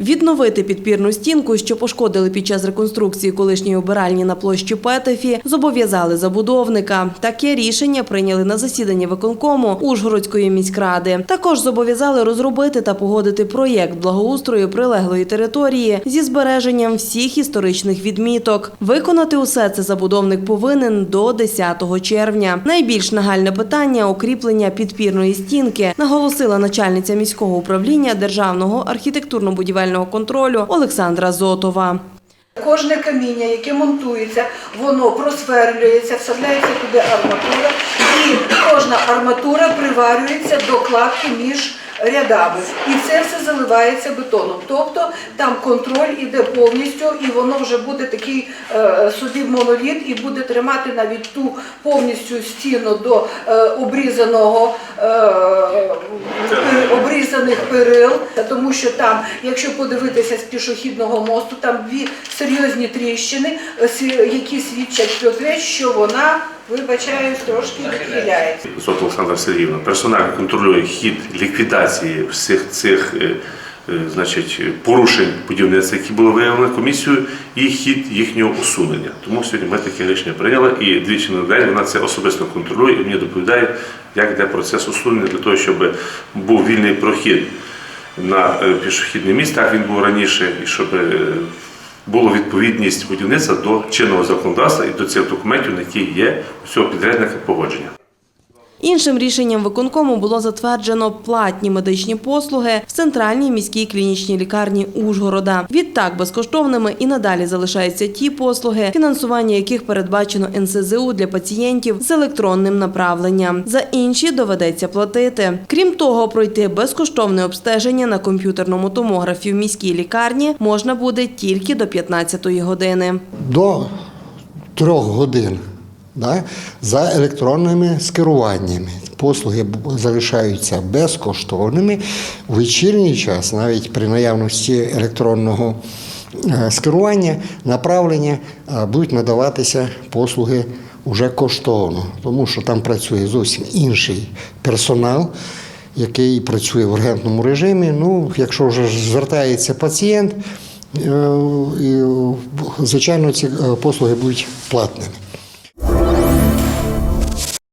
Відновити підпірну стінку, що пошкодили під час реконструкції колишньої обиральні на площі Петефі, зобов'язали забудовника. Таке рішення прийняли на засіданні виконкому Ужгородської міськради. Також зобов'язали розробити та погодити проєкт благоустрою прилеглої території зі збереженням всіх історичних відміток. Виконати усе це забудовник повинен до 10 червня. Найбільш нагальне питання укріплення підпірної стінки, наголосила начальниця міського управління державного архітектурно-будівельного контролю Олександра Зотова. Кожне каміння, яке монтується, воно просверлюється, вставляється туди арматура, і кожна арматура приварюється до кладки між рядами. І це все заливається бетоном. Тобто там контроль іде повністю, і воно вже буде такий е, собі моноліт, і буде тримати навіть ту повністю стіну до е, обрізаного обрізаних перил, тому що там, якщо подивитися з пішохідного мосту, там дві серйозні тріщини, е, які свідчать про те, що вона, Вибачаю, трошки відхиляється. Зот Олександра Сергійовна персонально контролює хід ліквідації всіх цих е, значить, порушень будівництва, які були виявлені комісією, і хід їхнього усунення. Тому сьогодні ми таке рішення прийняли і двічі на день вона це особисто контролює і мені доповідає, як йде процес усунення для того, щоб був вільний прохід на е, пішохідне місце, так він був раніше, і щоб е, була відповідність будівництва до чинного законодавства і до цих документів, на які є у цього підрядника погодження. Іншим рішенням виконкому було затверджено платні медичні послуги в центральній міській клінічній лікарні Ужгорода. Відтак безкоштовними і надалі залишаються ті послуги, фінансування яких передбачено НСЗУ для пацієнтів з електронним направленням. За інші доведеться платити. Крім того, пройти безкоштовне обстеження на комп'ютерному томографі в міській лікарні можна буде тільки до 15-ї години. до трьох годин да, за електронними скеруваннями. Послуги залишаються безкоштовними. У вечірній час, навіть при наявності електронного е, скерування, направлення е, будуть надаватися послуги уже коштовно, тому що там працює зовсім інший персонал. Який працює в ургентному режимі. Ну, якщо вже звертається пацієнт, Е, Звичайно, ці послуги будуть платними.